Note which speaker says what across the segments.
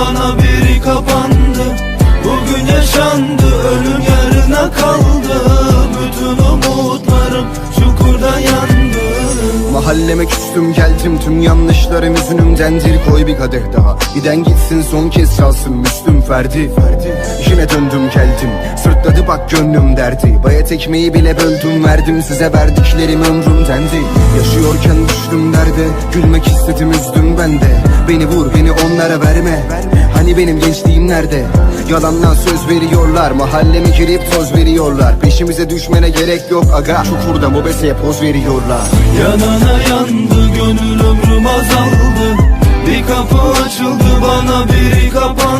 Speaker 1: bana biri kapandı. Bugün yaşandı ölüm yarına kaldı. Bütün umutlarım çukurda yandı.
Speaker 2: Mahalleme küstüm geldim. Tüm yanlışlarım yüzünümdendir koy bir kadeh daha. Giden gitsin son kez çalsın Müslüm Ferdi. Ferdi. İşime döndüm geldim bak gönlüm derdi. Bayat ekmeği bile böldüm verdim size verdiklerim ömrümdendi Yaşıyorken düştüm derde gülmek istedim üzdüm ben de. Beni vur beni onlara verme. Hani benim gençliğim nerede? Yalandan söz veriyorlar Mahalleme girip toz veriyorlar. Peşimize düşmene gerek yok aga Çukurda mobeseye poz veriyorlar.
Speaker 1: Yanana yandı gönül ömrüm azaldı. Bir kapı açıldı bana biri kapandı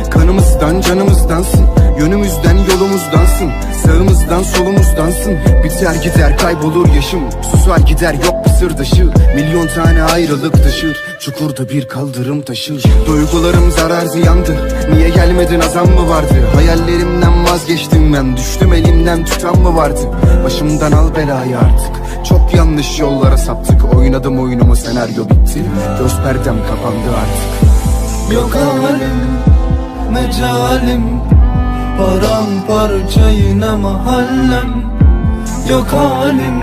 Speaker 2: Kanımızdan canımızdansın. Yönümüzden yolumuzdansın. Sağımızdan solumuzdansın. Biter gider kaybolur yaşım. Susar gider yok bir sırdaşı Milyon tane ayrılık taşır. Çukurda bir kaldırım taşır. Duygularım zarar ziyandı. Niye gelmedin azam mı vardı? Hayallerimden vazgeçtim ben. Düştüm elimden tutan mı vardı? Başımdan al belayı artık. Çok yanlış yollara saptık. Oynadım oyunumu senaryo bitti. Göz perdem kapandı artık.
Speaker 1: Yok halim, mecalim Paramparça yine mahallem. Yok halim,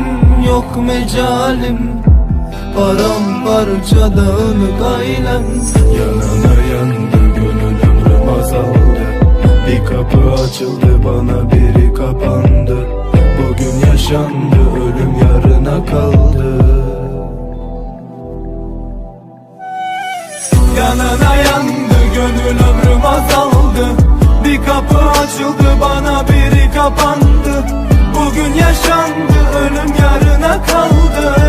Speaker 1: yok mecalim. Paramparça dağınık ailem Yanana yandı gönül ömrüm azaldı. Bir kapı açıldı bana biri kapandı. Bugün yaşandı ölüm yarına kaldı. Yanına yandı açıldı bana biri kapandı. Bugün yaşandı ölüm yarına kaldı